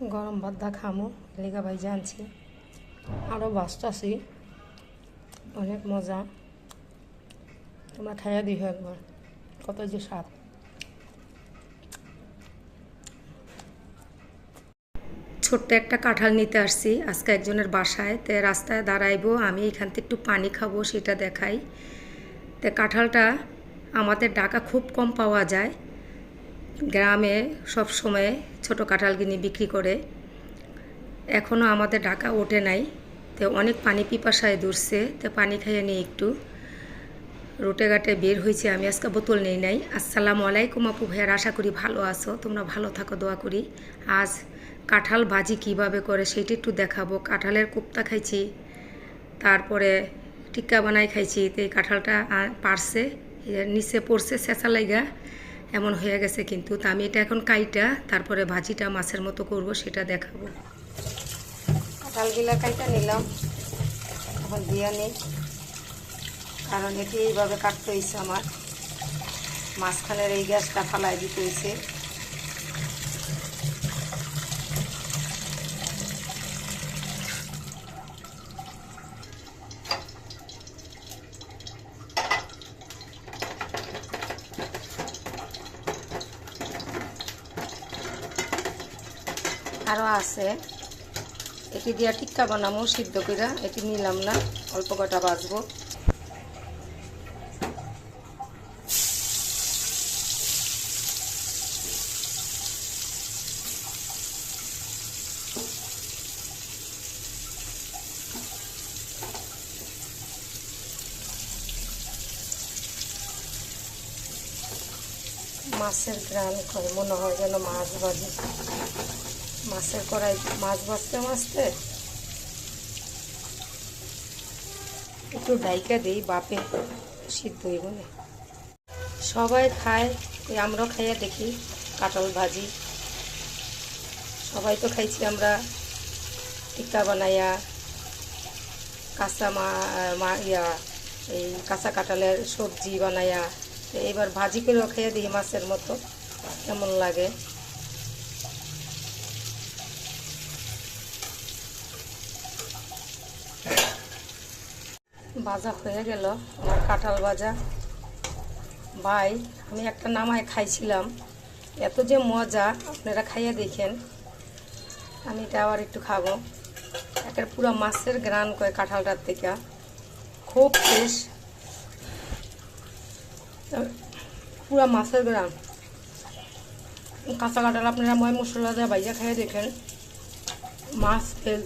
গরম ভাত খামো লেগা ভাই জানছি আরও বাসতাছি অনেক মজা। তোমরা খাইয়া দিও একবার, কত যে স্বাদ। ছোট্ট একটা কাঁঠাল নিতে আসছি, আজকে একজনের বাসায়। তে রাস্তায় দাঁড়াইবো, আমি এখান থেকে একটু পানি খাব, সেটা দেখাই। তে কাঁঠালটা আমাদের ডাকা খুব কম পাওয়া যায়। গ্রামে সব সময় ছোট কাঁঠাল কিনে বিক্রি করে। এখনও আমাদের ঢাকা ওঠে নাই। তো অনেক পানি পিপাসায় দূরছে তো পানি খাইয়ে নিই একটু রোটে ঘাটে বের হয়েছে। আমি আজকে বোতল নেই নাই। আসসালামু আলাইকুম আপু ভাইয়ার, আশা করি ভালো আছো। তোমরা ভালো থাকো, দোয়া করি। আজ কাঁঠাল ভাজি কীভাবে করে সেটি একটু দেখাবো। কাঁঠালের কোপ্তা খাইছি, তারপরে টিক্কা বানাই খাইছি। তো এই কাঁঠালটা পারছে নিচে পড়ছে চেঁচা লাইগা। এমন হয়ে গেছে কিন্তু তা আমি এটা এখন কাইটা, তারপরে ভাজিটা মাছের মতো করব, সেটা দেখাবো। কাঁঠালগুলা কাইটা নিলাম। এখন দিয়া নেই। কারণ এটি এইভাবে কাটতে হয়েছে আমার। মাঝখানের এই গ্যাসটা ফালাই দিতে হয়েছে আরও আছে। এটি দিয়া টিক্কা বানাবো সিদ্ধ করে এটি নিলাম না, অল্প কটা বাজবো। মাছের গ্রান করে, মনে হয় যেন মাছ ভাজি। মাছের কড়াই মাছ ভাজতে ভাজতে একটু ডাইকা দিই, বাপে সিদ্ধ হইব সবাই খায় আমরাও খাইয়া দেখি কাঁঠাল ভাজি। সবাই তো খাইছি আমরা, টিক্কা বানাইয়া, কাঁচা মা ইয়া, এই কাঁচা কাঁঠালের সবজি বানাইয়া এবার ভাজি করেও খাইয়া দিই মাছের মতো, কেমন লাগে। ভাজা হয়ে গেল। আমার কাঁঠাল ভাজা। ভাই, আমি একটা নামায় খাইছিলাম। এত যে মজা, আপনারা খাইয়া দেখেন। আমি এটা আবার একটু খাব। একটা পুরো মাছের গ্রান করে কাঁঠালটার থেকে। খুব ফ্রেশ পুরো মাছের গ্রান কাঁচা কাঁঠাল আপনারা ময় মশলা দেওয়া ভাইজা খাইয়ে দেখেন। মাছ তেল